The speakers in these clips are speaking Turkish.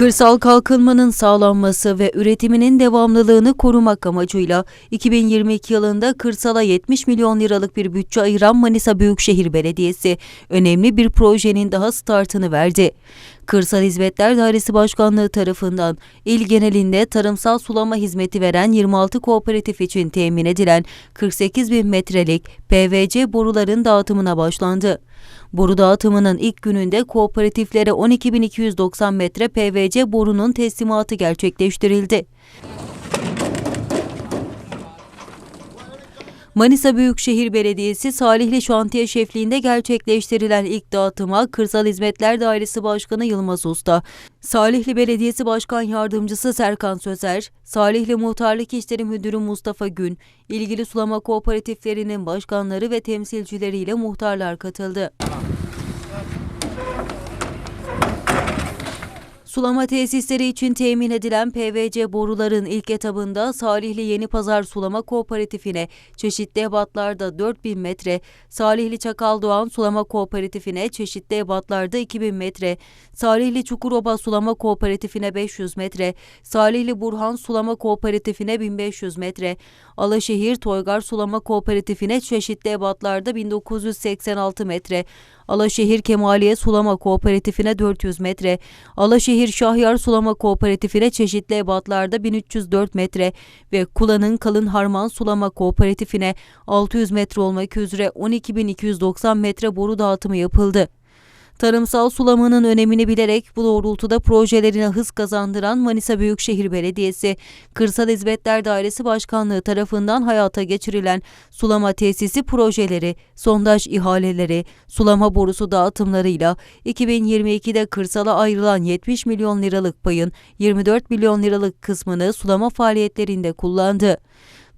Kırsal kalkınmanın sağlanması ve üretiminin devamlılığını korumak amacıyla 2022 yılında kırsala 70 milyon liralık bir bütçe ayıran Manisa Büyükşehir Belediyesi önemli bir projenin daha startını verdi. Kırsal Hizmetler Dairesi Başkanlığı tarafından il genelinde tarımsal sulama hizmeti veren 26 kooperatif için temin edilen 48 bin metrelik PVC boruların dağıtımına başlandı. Boru dağıtımının ilk gününde kooperatiflere 12.290 metre PVC borunun teslimatı gerçekleştirildi. Manisa Büyükşehir Belediyesi Salihli Şantiye Şefliğinde gerçekleştirilen ilk dağıtıma Kırsal Hizmetler Dairesi Başkanı Yılmaz Usta, Salihli Belediyesi Başkan Yardımcısı Serkan Sözer, Salihli Muhtarlık İşleri Müdürü Mustafa Gün, ilgili sulama kooperatiflerinin başkanları ve temsilcileriyle muhtarlar katıldı. Sulama tesisleri için temin edilen PVC boruların ilk etabında Salihli Yeni Pazar Sulama Kooperatifine çeşitli ebatlarda 4000 metre, Salihli Çakal Doğan Sulama Kooperatifine çeşitli ebatlarda 2000 metre, Salihli Çukuroba Sulama Kooperatifine 500 metre, Salihli Burhan Sulama Kooperatifine 1500 metre, Alaşehir Toygar Sulama Kooperatifine çeşitli ebatlarda 1986 metre, Alaşehir Kemaliye Sulama Kooperatifine 400 metre, Alaşehir Şahyar Sulama Kooperatifine çeşitli ebatlarda 1304 metre ve Kula'nın Kalın Harman Sulama Kooperatifine 600 metre olmak üzere 12.290 metre boru dağıtımı yapıldı. Tarımsal sulamanın önemini bilerek bu doğrultuda projelerine hız kazandıran Manisa Büyükşehir Belediyesi, Kırsal Hizmetler Dairesi Başkanlığı tarafından hayata geçirilen sulama tesisi projeleri, sondaj ihaleleri, sulama borusu dağıtımlarıyla 2022'de kırsala ayrılan 70 milyon liralık payın 24 milyon liralık kısmını sulama faaliyetlerinde kullandı.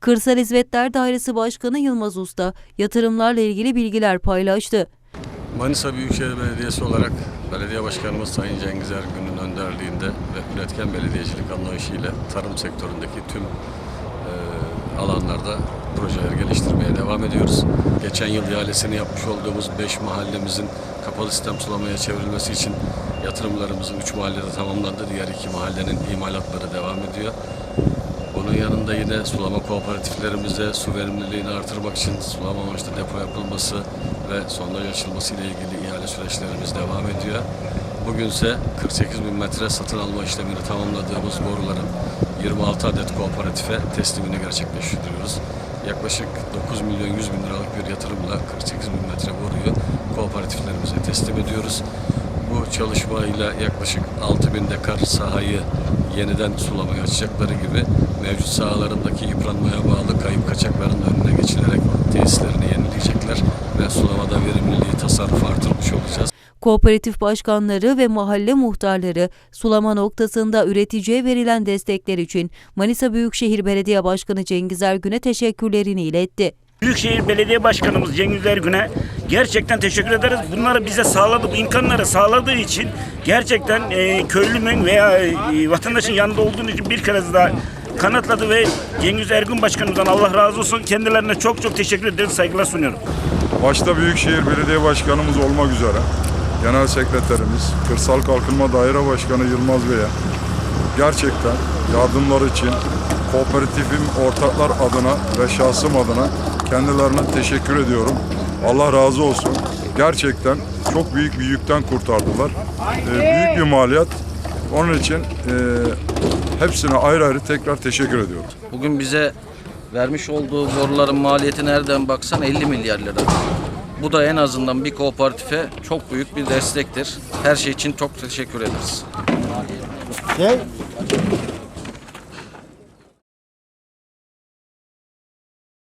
Kırsal Hizmetler Dairesi Başkanı Yılmaz Usta yatırımlarla ilgili bilgiler paylaştı. Manisa Büyükşehir Belediyesi olarak Belediye Başkanımız Sayın Cengiz Ergün'ün önderliğinde ve üretken belediyecilik anlayışıyla tarım sektöründeki tüm e, alanlarda projeler geliştirmeye devam ediyoruz. Geçen yıl ihalesini yapmış olduğumuz 5 mahallemizin kapalı sistem sulamaya çevrilmesi için yatırımlarımızın 3 mahallede tamamlandı. Diğer 2 mahallenin imalatları devam ediyor. Bunun yanında yine sulama kooperatiflerimize su verimliliğini artırmak için sulama amaçlı depo yapılması ve sondaj açılması ile ilgili ihale süreçlerimiz devam ediyor. Bugünse 48 bin metre satın alma işlemini tamamladığımız boruların 26 adet kooperatife teslimini gerçekleştiriyoruz. Yaklaşık 9 milyon 100 bin liralık bir yatırımla 48 bin metre boruyu kooperatiflerimize teslim ediyoruz. Bu çalışmayla yaklaşık 6 bin dekar sahayı yeniden sulamaya açacakları gibi mevcut sahalarındaki yıpranmaya bağlı kayıp kaçakların önüne geçilerek Kooperatif başkanları ve mahalle muhtarları sulama noktasında üreticiye verilen destekler için Manisa Büyükşehir Belediye Başkanı Cengiz Ergün'e teşekkürlerini iletti. Büyükşehir Belediye Başkanımız Cengiz Ergün'e gerçekten teşekkür ederiz. Bunları bize sağladı, bu imkanları sağladığı için gerçekten e, köylümün veya e, vatandaşın yanında olduğunu için bir kez daha kanıtladı ve Cengiz Ergün Başkanımızdan Allah razı olsun. Kendilerine çok çok teşekkür ederiz, saygılar sunuyorum. Başta Büyükşehir Belediye Başkanımız olmak üzere Genel Sekreterimiz, Kırsal Kalkınma Daire Başkanı Yılmaz Bey'e gerçekten yardımları için kooperatifim ortaklar adına ve şahsım adına kendilerine teşekkür ediyorum. Allah razı olsun. Gerçekten çok büyük bir yükten kurtardılar. Ee, büyük bir maliyet. Onun için e, hepsine ayrı ayrı tekrar teşekkür ediyorum. Bugün bize vermiş olduğu boruların maliyeti nereden baksan 50 milyar lira. Bu da en azından bir kooperatife çok büyük bir destektir. Her şey için çok teşekkür ederiz. Gel.